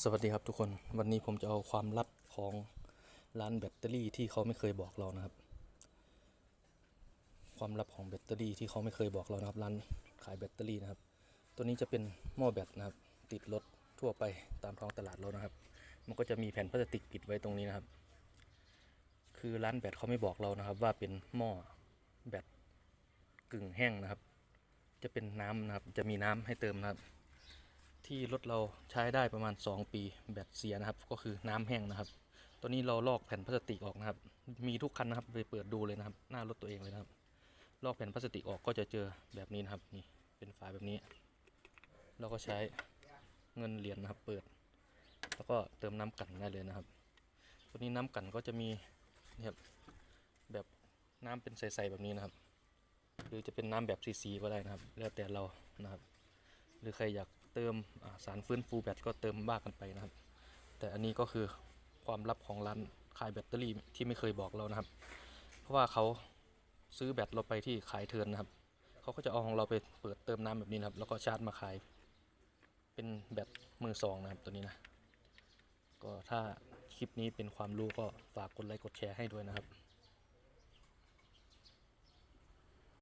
สวัสดีครับทุกคนวันนี้ผมจะเอาความลับของร้านแบตเตอรี่ที่เขาไม่เคยบอกเรานะครับ ความลับของแบตเตอรี่ที่เขาไม่เคยบอกเรานะครับร้านขายแบตเตอรี่นะครับ ตัวนี้จะเป็นหม้อแบตนะครับ ติดรถทั่วไปตามท้องตลาดเรานะครับ มันก็จะมีแผ่นพลาสติกปิดไว้ตรงนี้นะครับ คือร้านแบตเขาไม่บอกเรานะครับ ว่าเป็นหม้อแบตกึ่งแห้งนะครับ จะเป็นน้ำนะครับจะมีน้ำให้เติมนะครับ ที่รถเราใช้ได้ประมาณ 2 ปีแบตเสียนะครับ ก็คือน้ำแห้งนะครับตัวนี้เราลอกแผ่นพลาสติกออกนะครับ มีทุกคันนะครับไปเปิดดูเลยนะครับ หน้ารถตัวเองเลยนะครับ ลอกแผ่นพลาสติกออกก็จะเจอแบบนี้นะครับนี่เป็นฝาแบบนี้ เราก็ใช้เงินเหรียญนะครับเปิด แล้วก็เติมน้ำกลั่นได้เลยนะครับ ตัวนี้น้ำกลั่นก็จะมีนี่ครับแบบน้ำเป็นใสๆแบบนี้นะครับ หรือจะเป็นน้ำแบบซีๆก็ได้นะครับ แล้วแต่เรานะครับ หรือใครอยาก เติมสารฟื้นฟูแบตก็เติมบ้ากันไปนะครับ แต่อันนี้ก็คือความลับของร้านขายแบตเตอรี่ที่ไม่เคยบอกเรานะครับ เพราะว่าเขาซื้อแบตเราไปที่ขายเทินนะครับเขาก็จะเอาของเราไปเปิดเติมน้ำแบบนี้นะครับ แล้วก็ชาร์จมาขาย เป็นแบตมือสองนะครับตัวนี้นะก็ถ้าคลิปนี้เป็นความรู้ก็ฝากกดไลค์กดแชร์ให้ด้วยนะครับ